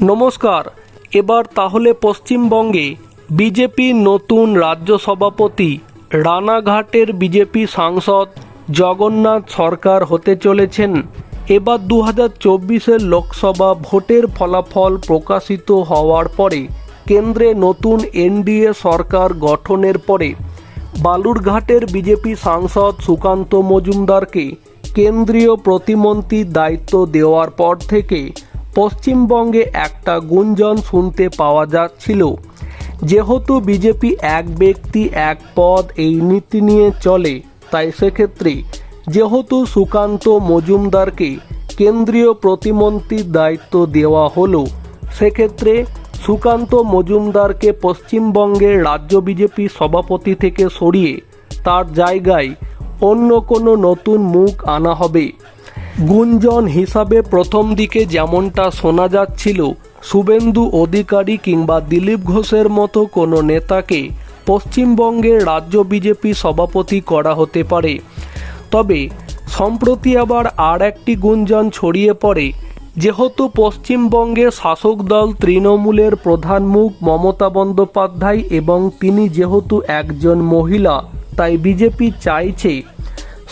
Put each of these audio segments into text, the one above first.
নমস্কার। এবার তাহলে পশ্চিমবঙ্গে বিজেপির নতুন রাজ্য সভাপতি, রানাঘাটের বিজেপি সাংসদ জগন্নাথ সরকার হতে চলেছেন। এবার দু হাজার লোকসভা ভোটের ফলাফল প্রকাশিত হওয়ার পরে কেন্দ্রে নতুন এনডিএ সরকার গঠনের পরে বালুরঘাটের বিজেপি সাংসদ সুকান্ত মজুমদারকে কেন্দ্রীয় প্রতিমন্ত্রীর দায়িত্ব দেওয়ার পর থেকে পশ্চিমবঙ্গে একটা গুঞ্জন শুনতে পাওয়া যাচ্ছিল। যেহেতু বিজেপি এক ব্যক্তি, এক পদ এই নীতি নিয়ে চলে, তাই সেক্ষেত্রে যেহেতু সুকান্ত মজুমদারকে কেন্দ্রীয় প্রতিমন্ত্রীর দায়িত্ব দেওয়া হলো, সেক্ষেত্রে সুকান্ত মজুমদারকে পশ্চিমবঙ্গের রাজ্য বিজেপি সভাপতি থেকে সরিয়ে তার জায়গায় অন্য কোনো নতুন মুখ আনা হবে। গুঞ্জন হিসাবে প্রথম দিকে যেমনটা শোনা যাচ্ছিল, শুভেন্দু অধিকারী কিংবা দিলীপ ঘোষের মতো কোনো নেতাকে পশ্চিমবঙ্গের রাজ্য বিজেপি সভাপতি করা হতে পারে। তবে, সম্প্রতি আবার আর একটি গুঞ্জন ছড়িয়ে পড়ে, যেহেতু পশ্চিমবঙ্গে শাসক দল তৃণমূলের প্রধান মুখ মমতা বন্দ্যোপাধ্যায় এবং তিনি যেহেতু একজন মহিলা, তাই বিজেপি চাইছে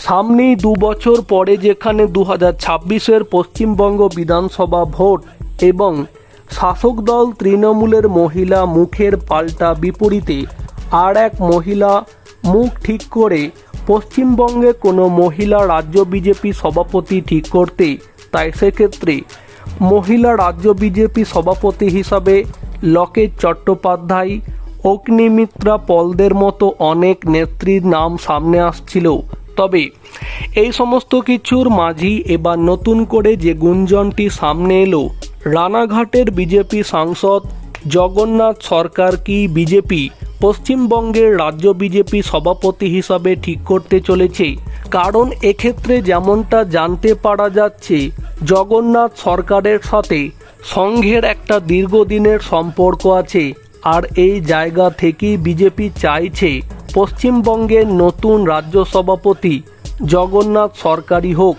সামনেই দু বছর পরে যেখানে দু হাজার ছাব্বিশের পশ্চিমবঙ্গ বিধানসভা ভোট এবং শাসক দল তৃণমূলের মহিলা মুখের পাল্টা বিপরীতে আর এক মহিলা মুখ ঠিক করে পশ্চিমবঙ্গে কোনো মহিলা রাজ্য বিজেপি সভাপতি ঠিক করতে, তাই সেক্ষেত্রে মহিলা রাজ্য বিজেপি সভাপতি হিসাবে লকেট চট্টোপাধ্যায়, অগ্নিমিত্রা পলদের মতো অনেক নেত্রীর নাম সামনে আসছিল। তবে এই সমস্ত কিছুর মাঝেই এবার নতুন করে যে গুঞ্জনটি সামনে এলো, রানাঘাটের বিজেপি সাংসদ জগন্নাথ সরকার কি বিজেপি, পশ্চিমবঙ্গের রাজ্য বিজেপি সভাপতি হিসাবে ঠিক করতে চলেছে? কারণ এক্ষেত্রে যেমনটা জানতে পারা যাচ্ছে, জগন্নাথ সরকারের সাথে সংঘের একটা দীর্ঘদিনের সম্পর্ক আছে, আর এই জায়গা থেকেই বিজেপি চাইছে পশ্চিমবঙ্গের নতুন রাজ্য সভাপতি জগন্নাথ সরকারই হোক।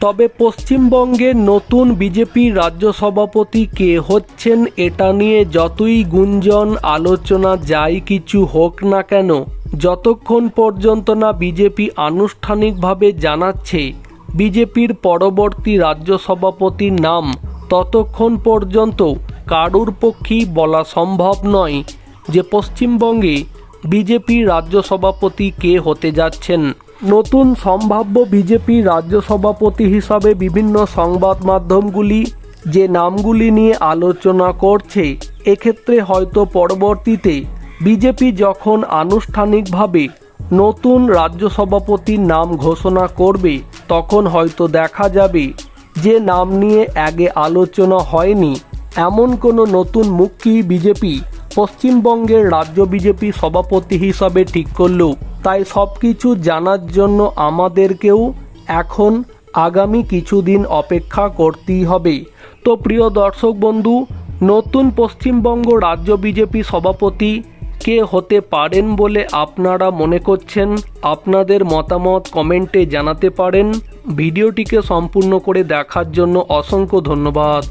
তবে পশ্চিমবঙ্গের নতুন বিজেপি রাজ্য সভাপতি কে হচ্ছেন এটা নিয়ে যতই গুঞ্জন, আলোচনা যাই কিছু হোক না কেন, যতক্ষণ পর্যন্ত না বিজেপি আনুষ্ঠানিকভাবে জানাচ্ছে বিজেপির পরবর্তী রাজ্য সভাপতির নাম, ততক্ষণ পর্যন্ত কারুর পক্ষেই বলা সম্ভব নয় যে পশ্চিমবঙ্গে বিজেপি রাজ্য সভাপতি কে হতে যাচ্ছেন? নতুন সম্ভাব্য বিজেপি রাজ্য সভাপতি হিসাবে বিভিন্ন সংবাদ মাধ্যমগুলি যে নামগুলি নিয়ে আলোচনা করছে, এক্ষেত্রে হয়তো পরবর্তীতে বিজেপি যখন আনুষ্ঠানিকভাবে নতুন রাজ্য সভাপতির নাম ঘোষণা করবে, তখন হয়তো দেখা যাবে যে নাম নিয়ে আগে আলোচনা হয়নি। এমন কোনো নতুন মুখী বিজেপি পশ্চিমবঙ্গের রাজ্য বিজেপি সভাপতি হিসাবে ঠিক করল। তাই সব কিছু জানার জন্য আমাদেরকেও এখন আগামী কিছুদিন অপেক্ষা করতেই হবে। তো প্রিয় দর্শক বন্ধু, নতুন পশ্চিমবঙ্গ রাজ্য বিজেপি সভাপতি কে হতে পারেন বলে আপনারা মনে করছেন? আপনাদের মতামত কমেন্টে জানাতে পারেন। ভিডিওটিকে সম্পূর্ণ করে দেখার জন্য অসংখ্য ধন্যবাদ।